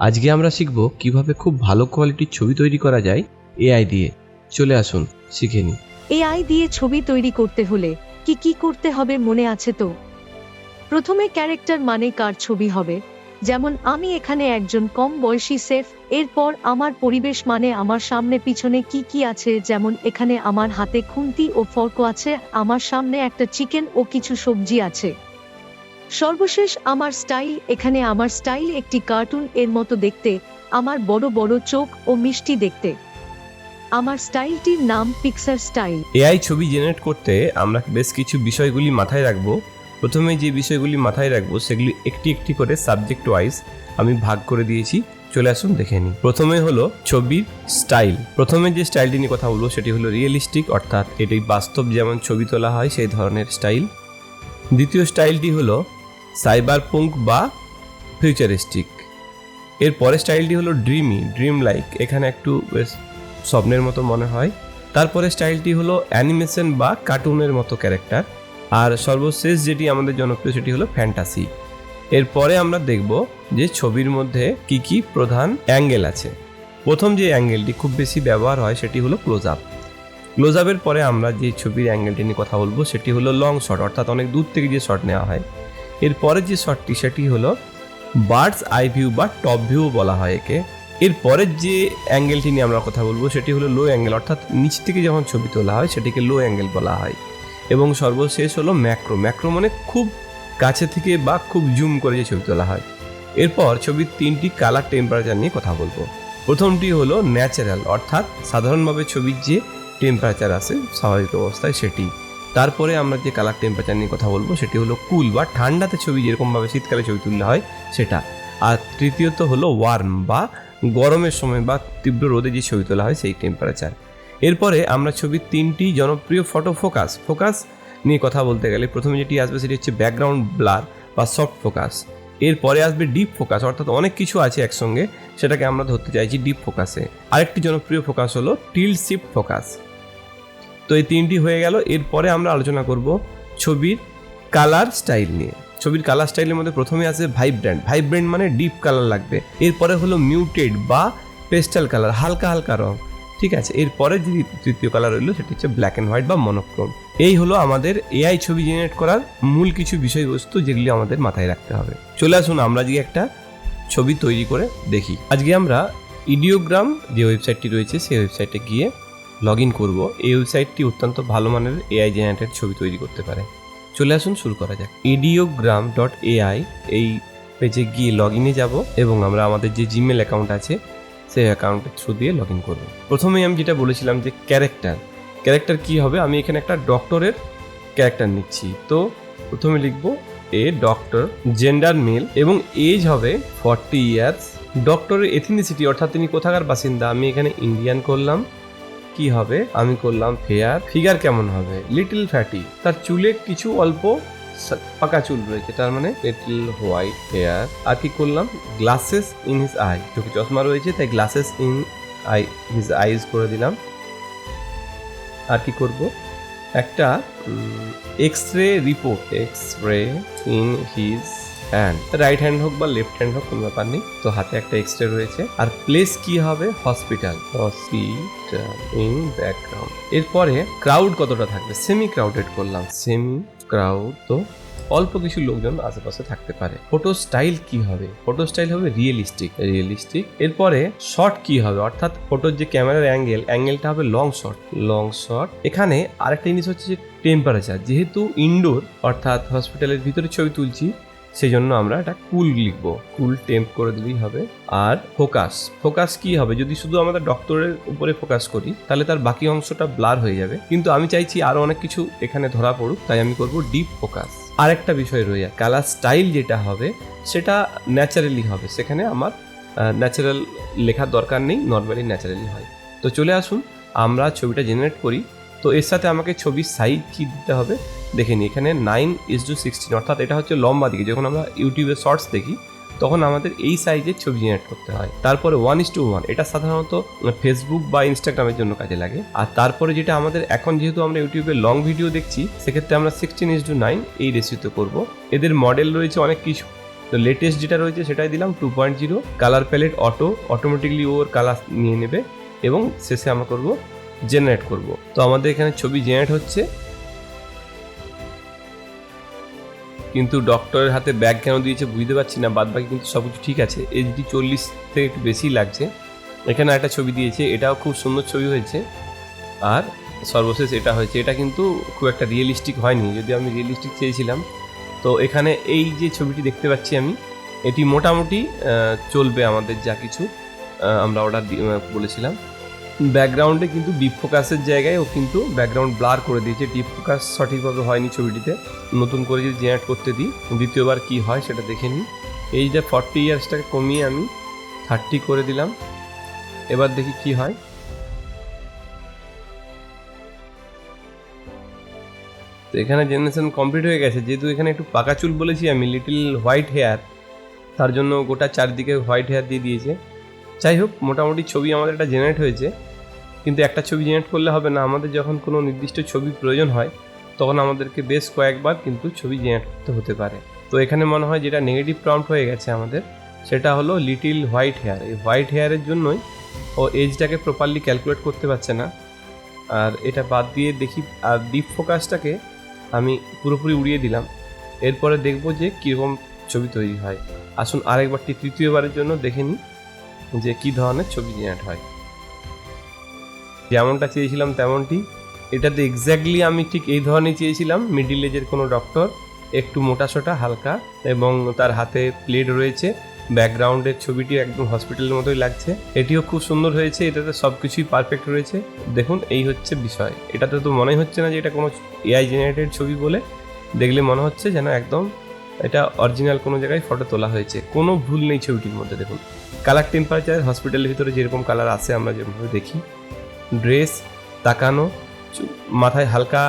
আজকে আমরা শিখব কীভাবে খুব ভালো কোয়ালিটির ছবি তৈরি করা যায় এআই দিয়ে। চলে আসুন, শিখে নিই। এআই দিয়ে ছবি তৈরি করতে হলে কি কি করতে হবে মনে আছে তো? প্রথমে ক্যারেক্টার মানে কার ছবি হবে? যেমন, আমি এখানে একজন কম বয়সী সেফ এরপর আমার পরিবেশ মানে আমার সামনে পিছনে কি কি আছে, যেমন, এখানে আমার হাতে খুন্তি ও ফর্ক আছে, আমার সামনে একটা চিকেন ও কিছু সবজি আছে। সর্বশেষ আমার স্টাইল, এখানে আমার স্টাইল একটি কার্টুন, এর মতো দেখতে, আমার বড় বড় চোখ ও মিষ্টি দেখতে। আমার স্টাইলটির নাম পিক্সার স্টাইল এআই ছবি জেনারেট করতে আমরা বেশ কিছু বিষয়গুলি মাথায় রাখব। প্রথমে যে বিষয়গুলি মাথায় রাখব, সেগুলি একটি একটি করে সাবজেক্ট ওয়াইজ আমি ভাগ করে দিয়েছি। চলে আসুন দেখে নিই। প্রথমে হলো ছবির স্টাইল। প্রথমে যে স্টাইলটি নিয়ে কথা বলব, সেটি হলো রিয়েলিস্টিক অর্থাৎ এটি বাস্তব যেমন ছবি তোলা হয়, সেই ধরনের স্টাইল। দ্বিতীয় স্টাইলটি হলো সাইবার পুঙ্ক বা ফিউচারিস্টিক। এর পরের স্টাইলটি হলো ড্রিমি ড্রিম লাইক এখানে একটু বেশ স্বপ্নের মতো মনে হয়। তারপরে স্টাইলটি হলো অ্যানিমেশন বা কার্টুনের মতো ক্যারেক্টার। আর সর্বশেষ যেটি আমাদের জনপ্রিয় সেটি হলো ফ্যান্টাসি। এরপরে আমরা দেখব যে ছবির মধ্যে কি কি প্রধান অ্যাঙ্গেল আছে। প্রথম যে অ্যাঙ্গেলটি খুব বেশি ব্যবহার হয় সেটি হলো ক্লোজ আপ। ক্লোজ আপের পরে আমরা যে ছবির অ্যাঙ্গেলটি নিয়ে কথা বলব সেটি হলো লং শট, অর্থাৎ অনেক দূর থেকে যে শট নেওয়া হয়। এরপরে যে শটটি সেটি হলো বার্ডস আই ভিউ বা টপ ভিউ বলা হয় একে। এর পরের যে অ্যাঙ্গেলটি নিয়ে আমরা কথা বলব, সেটি হলো লো অ্যাঙ্গেল অর্থাৎ নিচ থেকে যখন ছবি তোলা হয়, সেটিকে লো অ্যাঙ্গেল বলা হয়। এবং সর্বশেষ হলো ম্যাক্রো ম্যাক্রো মানে খুব কাছে থেকে বা খুব জুম করে যে ছবি তোলা হয়। এরপর ছবির তিনটি কালার টেম্পারেচার নিয়ে কথা বলব। প্রথমটি হলো ন্যাচারাল অর্থাৎ সাধারণভাবে ছবির যে টেম্পারেচার আছে, স্বাভাবিক অবস্থায় সেটি। তারপরে আমরা যে কালার টেম্পারেচার নিয়ে কথা বলব, সেটি হলো কুল বা ঠান্ডাতে ছবি যেরকমভাবে শীতকালে ছবি তুললে হয় সেটা। আর তৃতীয়ত হলো ওয়ার্ম বা গরমের সময় বা তীব্র রোদে যে ছবি তোলা হয় সেই টেম্পারেচার এরপরে আমরা ছবির তিনটি জনপ্রিয় ফটো ফোকাস ফোকাস নিয়ে কথা বলতে গেলে প্রথমে যেটি আসবে সেটি হচ্ছে ব্যাকগ্রাউন্ড ব্লার বা সফট ফোকাস এরপরে আসবে ডিপ ফোকাস অর্থাৎ অনেক কিছু আছে একসঙ্গে, সেটাকে আমরা ধরতে চাইছি ডিপ ফোকাসে আরেকটি জনপ্রিয় ফোকাস হলো টিল শিফট ফোকাস তো এই তিনটি হয়ে গেল। এরপরে আমরা আলোচনা করব ছবির কালার স্টাইল নিয়ে। ছবির কালার স্টাইলের মধ্যে প্রথমে আছে ভাইব্র্যান্ট ভাইব্র্যান্ট মানে ডিপ কালার লাগবে। এরপরে হলো মিউটেড বা পেস্টাল কালার, হালকা হালকা রং। ঠিক আছে? এরপরে যে তৃতীয় কালার রইল সেটি হচ্ছে ব্ল্যাক অ্যান্ড হোয়াইট বা মনোক্রোম। এই হলো আমাদের এআই ছবি জেনারেট করার মূল কিছু বিষয়বস্তু যেগুলি আমাদের মাথায় রাখতে হবে। চলে আসুন আমরা আজকে একটা ছবি তৈরি করে দেখি। আজকে আমরা ইডিওগ্রাম যে ওয়েবসাইটটি রয়েছে, সেই ওয়েবসাইটে গিয়ে লগ ইন করব। এই ওয়েবসাইটটি অত্যন্ত ভালো মানের এআই জেনারেটেড ছবি তৈরি করতে পারে। চলে আসুন, শুরু করা যাক। ইডিওগ্রাম ডট এআই এই পেজে গিয়ে লগ ইনে যাব এবং আমরা আমাদের যে জিমেল অ্যাকাউন্ট আছে, সেই অ্যাকাউন্টের থ্রু দিয়ে লগ ইন করব। প্রথমেই আমি যেটা বলেছিলাম যে ক্যারেক্টার ক্যারেক্টার কি হবে? আমি এখানে একটা ডক্টরের ক্যারেক্টার নিচ্ছি। তো প্রথমে লিখব এ ডক্টর জেন্ডার মেল এবং এজ হবে ফর্টি ইয়ার্স ডক্টরের এথিনিসিটি অর্থাৎ তিনি কোথাকার বাসিন্দা? আমি এখানে ইন্ডিয়ান করলাম। কি হবে? আমি করলাম ফেয়ার ফিগার কেমন হবে? লিটল ফ্যাটি তার চুলে কিছু অল্প পাকা চুল রয়েছে। তার মানে লিটল হোয়াইট হেয়ার আর কি করলাম? গ্লাসেস ইন হিজ আই চোখে চশমা রয়েছে, তাই glasses in eye his eyes করে দিলাম। আর কি করব? একটা X ray report X ray in his hand right hand হোক বা লেফট হ্যান্ড হোক কোনো ব্যাপার নেই। তো হাতে একটা এক্স রে রয়েছে। আর প্লেস কি হবে? হসপিটাল হসপিটাল ইন ব্যাকগ্রাউন্ড এরপরে ক্রাউড কতটা থাকবে? সেমি ক্রাউডেড করলাম। সেমি ক্রাউড তো অল্প কিছু লোকজন আশেপাশে থাকতে পারে। ফটো স্টাইল কি হবে? ফটো স্টাইল হবে রিয়েলিস্টিক রিয়েলিস্টিক এরপরে শর্ট কি হবে? অর্থাৎ ফটোর যে ক্যামেরার অ্যাঙ্গেল অ্যাঙ্গেলটা হবে লং শট লং শট এখানে আরেকটা জিনিস হচ্ছে যে টেম্পারেচার যেহেতু ইনডোর অর্থাৎ হসপিটালের ভিতরে ছবি তুলছি সেই জন্য আমরা এটা কুল লিখব। কুল টেম্প করে দিলেই হবে। আর ফোকাস ফোকাস কি হবে? যদি শুধু আমাদের ডক্টরের উপরে ফোকাস করি, তাহলে তার বাকি অংশটা ব্লার হয়ে যাবে। কিন্তু আমি চাইছি আরও অনেক কিছু এখানে ধরা পড়ুক, তাই আমি করব ডিপ ফোকাস আরেকটা বিষয় রয়ে কালার স্টাইল যেটা হবে, সেটা ন্যাচারালি হবে। সেখানে আমার ন্যাচারাল লেখার দরকার নেই নর্মালি ন্যাচারালি হয়। তো চলে আসুন, আমরা ছবিটা জেনারেট করি। তো এর সাথে আমাকে ছবির সাইজ কি দিতে হবে? দেখে নিই এখানে নাইন ইস টু সিক্সটিন অর্থাৎ এটা হচ্ছে লম্বা দিকে। যখন আমরা ইউটিউবে শর্টস দেখি, তখন আমাদের এই সাইজের ছবি জেনারেট করতে হয়। তারপরে ওয়ান ইস টু ওয়ান এটা সাধারণত ফেসবুক বা ইনস্টাগ্রামের জন্য কাজে লাগে। আর তারপরে যেটা আমাদের এখন যেহেতু আমরা ইউটিউবে লং ভিডিও দেখছি, সেক্ষেত্রে আমরা সিক্সটিন ইস টু নাইন এই রেসিওতে করব। এদের মডেল রয়েছে অনেক কিছু। তো লেটেস্ট যেটা রয়েছে, সেটাই দিলাম two point zero colour palette auto automatically ওর কালার নিয়ে নেবে। এবং শেষে আমরা করব জেনারেট করব। তো আমাদের এখানে ছবি জেনারেট হচ্ছে। কিন্তু ডক্টরের হাতে ব্যাগ কেন দিয়েছে বুঝতে পারছি না বাদ বাকি কিন্তু সব কিছু ঠিক আছে। এইচডি চল্লিশ থেকে একটু বেশি লাগছে। এখানে একটা ছবি দিয়েছে, এটাও খুব সুন্দর ছবি হয়েছে। আর সর্বশেষ এটা হয়েছে, এটা কিন্তু খুব একটা রিয়েলিস্টিক হয়নি যদি আমি রিয়েলিস্টিক চেয়েছিলাম। তো এখানে এই যে ছবিটি দেখতে পাচ্ছি আমি, এটি মোটামুটি চলবে আমাদের যা কিছু আমরা অর্ডার বলেছিলাম। ব্যাকগ্রাউন্ডে কিন্তু ডিপ ফোকাসের জায়গায় ও কিন্তু ব্যাকগ্রাউন্ড ব্লার করে দিয়েছে। ডিপ ফোকাস সঠিকভাবে হয়নি ছবিটিতে। নতুন করে যদি জেনারেট করতে দিই, দ্বিতীয়বার কি হয় সেটা দেখে নিই। এই যে ফর্টি ইয়ার্সটাকে কমিয়ে আমি থার্টি করে দিলাম। এবার দেখি কি হয়। তো এখানে জেনারেশন কমপ্লিট হয়ে গেছে। যেহেতু এখানে একটু পাকা চুল বলেছি, আমি লিটিল হোয়াইট হেয়ার তার জন্য গোটা চারদিকে হোয়াইট হেয়ার দিয়ে দিয়েছে। যাই হোক, মোটামুটি ছবি আমাদের একটা জেনারেট হয়েছে। কিন্তু একটা ছবি জেনারেট করলে হবে না। আমাদের যখন কোনো নির্দিষ্ট ছবি প্রয়োজন হয়, তখন আমাদেরকে বেশ কয়েকবার কিন্তু ছবি জেনারেট করতে হতে পারে। তো এখানে মনে হয় যেটা নেগেটিভ প্রম্পট হয়ে গেছে আমাদের, সেটা হলো লিটিল হোয়াইট হেয়ার এই হোয়াইট হেয়ারের জন্যই ও এজটাকে প্রপারলি ক্যালকুলেট করতে পারছে না। আর এটা বাদ দিয়ে দেখি, আর ডিপ ফোকাসটাকে আমি পুরোপুরি উড়িয়ে দিলাম। এরপরে দেখব যে কীরকম ছবি তৈরি হয়। আসুন আরেকবারটি তৃতীয়বারের জন্য দেখে নিই। যে কী ধরনের ছবি জেনারেট হয়। যেমনটা চেয়েছিলাম তেমনটি। এটাতে এক্স্যাক্টলি আমি ঠিক এই ধরনের চেয়েছিলাম মিডিল এজের কোনো ডক্টর একটু মোটাসোটা হালকা, এবং তার হাতে প্লেট রয়েছে ব্যাকগ্রাউন্ডের ছবিটি একদম হসপিটালের মতোই লাগছে। এটিও খুব সুন্দর হয়েছে, এটাতে সব কিছুই পারফেক্ট রয়েছে। দেখুন, এই হচ্ছে বিষয়। এটাতে তো মনে হচ্ছে না যে এটা কোনো এআই জেনারেটেড ছবি বলে। দেখলে মনে হচ্ছে যেন একদম এটা অরিজিনাল কোনো জায়গায় ফটো তোলা হয়েছে। কোনো ভুল নেই ছবিটির মধ্যে, দেখুন। কালার টেম্পারেচার হসপিটালের ভিতরে যেরকম কালার আসে আমরা যেভাবে দেখি। ড্রেস তাকানো মাথায় হালকা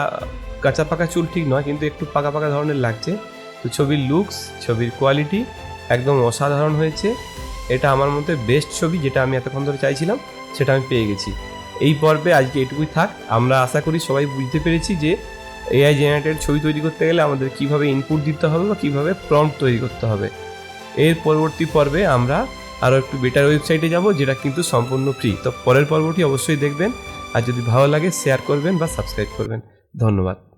কাঁচা পাকা চুল ঠিক নয়, কিন্তু একটু পাকা পাকা ধরনের লাগছে। তো ছবির লুকস ছবির কোয়ালিটি একদম অসাধারণ হয়েছে। এটা আমার মধ্যে বেস্ট ছবি যেটা আমি এতক্ষণ ধরে চাইছিলাম, সেটা আমি পেয়ে গেছি। এই পর্বে আজকে এটুকুই থাক। আমরা আশা করি সবাই বুঝতে পেরেছি যে এআই জেনারেটেড ছবি তৈরি করতে গেলে আমাদের কীভাবে ইনপুট দিতে হবে বা কীভাবে প্রম্পট তৈরি করতে হবে। এর পরবর্তী পর্বে আমরা আরও একটু বেটার ওয়েবসাইটে যাব, যেটা কিন্তু সম্পূর্ণ ফ্রি তো পরের পর্বটি অবশ্যই দেখবেন, আর যদি ভালো লাগে শেয়ার করবেন বা সাবস্ক্রাইব করবেন। ধন্যবাদ।